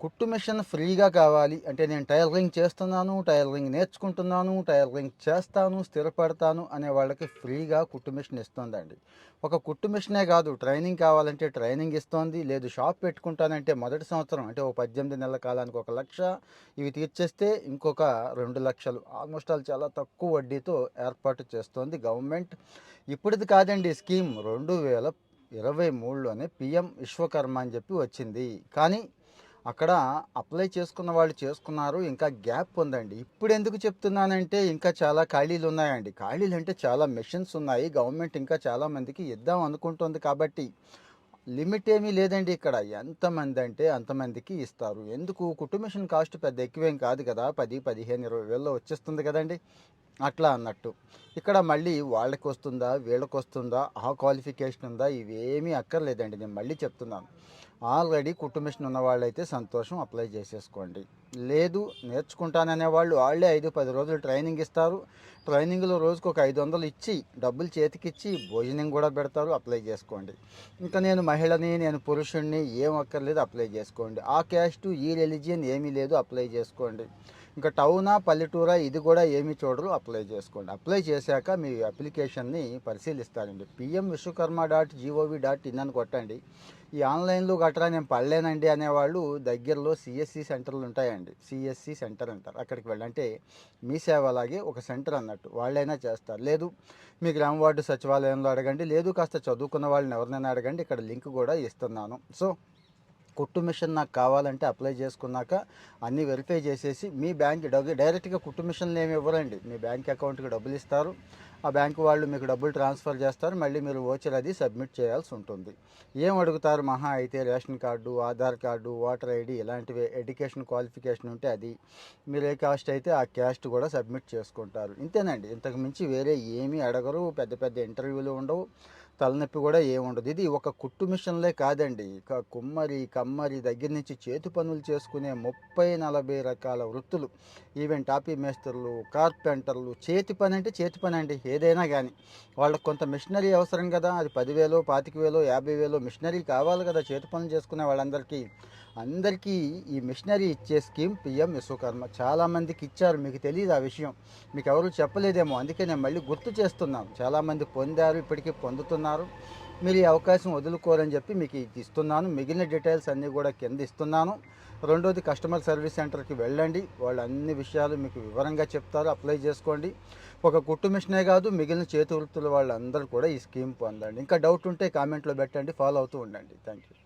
కుట్టు మిషన్ ఫ్రీగా కావాలి అంటే నేను టైలరింగ్ చేస్తున్నాను టైలరింగ్ నేర్చుకుంటున్నాను టైలరింగ్ చేస్తాను స్థిరపడతాను అనే వాళ్ళకి ఫ్రీగా కుట్టు మిషన్ ఇస్తుందండి. ఒక కుట్టు మిషనే కాదు ట్రైనింగ్ కావాలంటే ట్రైనింగ్ ఇస్తోంది లేదు షాప్ పెట్టుకుంటానంటే మొదటి సంవత్సరం అంటే ఒక పద్దెనిమిది నెలల కాలానికి ఒక లక్ష ఇవి తీర్చేస్తే ఇంకొక రెండు లక్షలు ఆల్మోస్ట్ ఆల్ చాలా తక్కువ వడ్డీతో ఏర్పాటు చేస్తోంది గవర్నమెంట్. ఇప్పటిది కాదండి స్కీమ్ రెండు వేల ఇరవై మూడులోనే పిఎం విశ్వకర్మ అని చెప్పి వచ్చింది. కానీ అక్కడ అప్లై చేసుకున్న వాళ్ళు చేసుకున్నారు ఇంకా గ్యాప్ ఉందండి. ఇప్పుడు ఎందుకు చెప్తున్నానంటే ఇంకా చాలా ఖాళీలు ఉన్నాయండి. ఖాళీలు అంటే చాలా మెషిన్స్ ఉన్నాయి. గవర్నమెంట్ ఇంకా చాలా మందికి ఇద్దాం అనుకుంటుంది కాబట్టి లిమిట్ ఏమీ లేదండి ఇక్కడ. ఎంతమంది అంటే అంతమందికి ఇస్తారు. ఎందుకు? కుటుంబేషన్ కాస్ట్ పెద్ద ఎక్కువేం కాదు కదా. పది పదిహేను ఇరవై వేల్లో వచ్చేస్తుంది కదండి. అట్లా అన్నట్టు. ఇక్కడ మళ్ళీ వాళ్ళకి వస్తుందా? వీళ్ళకి వస్తుందా? ఆ క్వాలిఫికేషన్ ఉందా? ఇవేమీ అక్కర్లేదండి. నేను మళ్ళీ చెప్తున్నాను. ఆల్రెడీ కుటుంబేషన్ ఉన్న వాళ్ళైతే సంతోషం అప్లై చేసేసుకోండి. లేదు నేర్చుకుంటాననే వాళ్ళు వాళ్ళే ఐదు పది రోజులు ట్రైనింగ్ ఇస్తారు. ట్రైనింగ్లో రోజుకు ఒక ఐదు వందలు ఇచ్చి డబ్బులు చేతికిచ్చి భోజనం కూడా పెడతారు అప్లై చేసుకోండి. ఇంకా నేను మహిళని నేను పురుషుణ్ణి ఏం అక్కర్లేదు అప్లై చేసుకోండి. ఆ క్యాస్ట్ ఈ రిలీజియన్ ఏమీ లేదు అప్లై చేసుకోండి. ఇంకా టౌనా పల్లెటూరా ఇది కూడా ఏమీ చూడరు. అప్లై చేసుకోండి. అప్లై చేశాక మీ అప్లికేషన్ని పరిశీలిస్తారండి. PM Vishwakarma dot GOV dot in అని కొట్టండి. ఈ ఆన్లైన్లో గట్రా నేను పడలేనండి అనేవాళ్ళు దగ్గరలో సిఎస్సి సెంటర్లు ఉంటాయండి. సిఎస్సి సెంటర్ అంటారు. అక్కడికి వెళ్ళంటే మీ సేవ అలాగే ఒక సెంటర్ అన్నట్టు వాళ్ళైనా చేస్తారు. లేదు మీ గ్రామ వార్డు సచివాలయంలో అడగండి. లేదు కాస్త చదువుకున్న వాళ్ళని ఎవరినైనా అడగండి. ఇక్కడ లింక్ కూడా ఇస్తున్నాను. సో కుట్టు మిషన్ నాకు కావాలంటే అప్లై చేసుకున్నాక అన్నీ వెరిఫై చేసేసి మీ బ్యాంక్ డబ్బు డైరెక్ట్గా కుట్టు మిషన్లు ఏమి ఇవ్వరండి. మీ బ్యాంక్ అకౌంట్కి డబ్బులు ఇస్తారు. ఆ బ్యాంకు వాళ్ళు మీకు డబ్బులు ట్రాన్స్ఫర్ చేస్తారు. మళ్ళీ మీరు ఓచర్ అది సబ్మిట్ చేయాల్సి ఉంటుంది. ఏం అడుగుతారు మహా అయితే ration card Aadhaar card voter ID ఇలాంటివి ఎడ్యుకేషన్ క్వాలిఫికేషన్ ఉంటే అది. మీరు ఏ కాస్ట్ అయితే ఆ క్యాస్ట్ కూడా సబ్మిట్ చేసుకుంటారు. ఇంతేనండి. ఇంతకు మించి వేరే ఏమీ అడగరు. పెద్ద పెద్ద ఇంటర్వ్యూలు ఉండవు. తలనొప్పి కూడా ఏముండదు ఇది ఒక కుట్టు మిషన్లే కాదండి. ఇక కుమ్మరి కమ్మరి దగ్గర నుంచి చేతి పనులు చేసుకునే ముప్పై నలభై రకాల వృత్తులు. ఈవెన్ టాపీ మేస్త్రులు కార్పెంటర్లు చేతి పని అంటే చేతి పని అండి ఏదైనా కానీ వాళ్ళకి కొంత మిషనరీ అవసరం కదా. అది పదివేలు పాతిక వేలు యాభై వేలు మిషనరీ కావాలి కదా చేతి పనులు చేసుకునే వాళ్ళందరికీ. అందరికీ ఈ మిషనరీ ఇచ్చే స్కీమ్ పిఎం విశ్వకర్మ చాలామందికి ఇచ్చారు. మీకు తెలియదు ఆ విషయం. మీకు ఎవరు చెప్పలేదేమో. అందుకే నేను మళ్ళీ గుర్తు చేస్తున్నాను. చాలామంది పొందారు ఇప్పటికీ పొందుతున్నారు. మీరు ఈ అవకాశం వదులుకోరని చెప్పి మీకు ఇది ఇస్తున్నాను. మిగిలిన డీటెయిల్స్ అన్నీ కూడా కింద ఇస్తున్నాను. రెండోది కస్టమర్ సర్వీస్ సెంటర్కి వెళ్ళండి. వాళ్ళు అన్ని విషయాలు మీకు వివరంగా చెప్తారు. అప్లై చేసుకోండి. ఒక కుట్టు మిషనే కాదు మిగిలిన చేతి వృత్తుల వాళ్ళందరూ కూడా ఈ స్కీమ్ పొందండి. ఇంకా డౌట్ ఉంటే కామెంట్లో పెట్టండి. ఫాలో అవుతూ ఉండండి. Thank you.